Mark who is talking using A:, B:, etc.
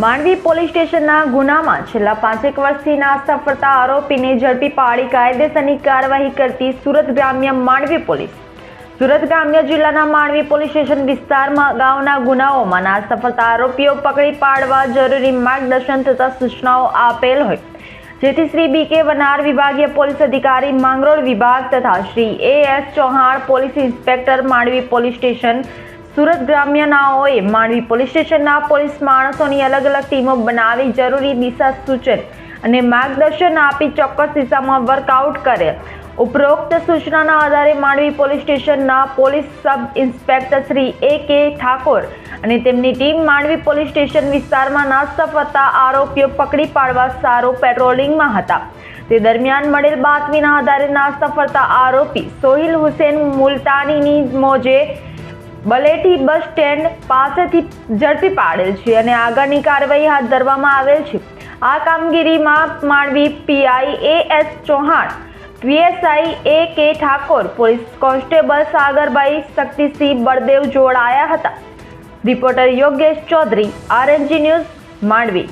A: Mandvi police સ્ટેશનના ગુનામાં છેલ્લા પાંચેક વર્ષથી નાસ્તા ફરતા આરોપીને ઝડપી પાડી કાયદેસરની કાર્યવાહી કરતી સુરત ગ્રામ્ય માંડવી પોલીસ. સુરત ગ્રામ્ય જિલ્લાના માંડવી પોલીસ સ્ટેશન વિસ્તારમાં અગાઉના ગુનાઓમાં નાસ્તા આરોપીઓ પકડી પાડવા જરૂરી માર્ગદર્શન તથા સૂચનાઓ આપેલ હોય. જેથી શ્રી બી કે વનાર વિભાગીય પોલીસ અધિકારી, માંગરોળ વિભાગ તથા Shri A S Chauhan police inspector Mandvi police station Surat ગ્રામ્યનાઓએ Mandvi police સ્ટેશનના પોલીસ માણસોની અલગ અલગ ટીમો બનાવી જરૂરી દિશા સૂચન અને માર્ગદર્શન આપી ચોક્કસ દિશામાં વર્કઆઉટ કરે. ઉપરોક્ત સૂચનાના આધારે માંડવી પોલીસ સ્ટેશનના police sub inspector Shri A K Thakor અને તેમની ટીમ માંડવી પોલીસ સ્ટેશન વિસ્તારમાં નાસ્તા ફરતા આરોપીઓ પકડી પાડવા સારો પેટ્રોલિંગમાં હતા. તે દરમિયાન મળેલ બાતમીના આધારે નાસ્તા ફરતા આરોપી સોહિલ હુસેન મુલતાનીની મોજે બલેઠી બસ સ્ટેન્ડ પાસેથી ઝડપી પાડેલ છે અને આગળની કાર્યવાહી હાથ ધરવામાં આવેલ છે. આ કામગીરીમાં Mandvi PI A S Chauhan, PSI A K Thakor, police constable Sagarbhai Shaktisinh Baldev જોડાયા હતા. Reporter Yogesh Chaudhary, RNG news, Mandvi.